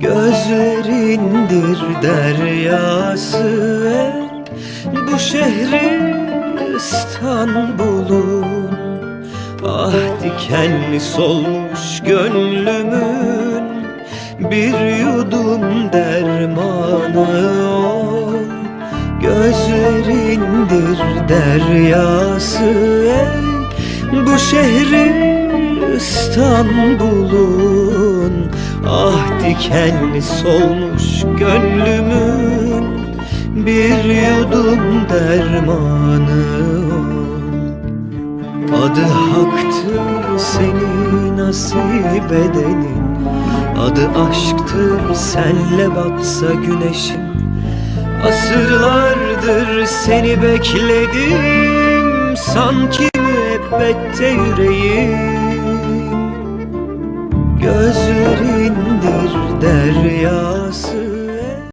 Gözlerindir deryası. Ey Bu şehri İstanbul'un Ah dikenli solmuş gönlümün Bir yudum dermanı ol. Gözlerindir deryası. Ey Bu şehri İstanbul'un dikenli solmuş gönlümün Bir yudum dermanı. Adı haktır seni nasip edenin Adı aşktır senle batsa güneşim Asırlardır seni bekledim Sanki müebbette yüreğim Gözlerindir deryası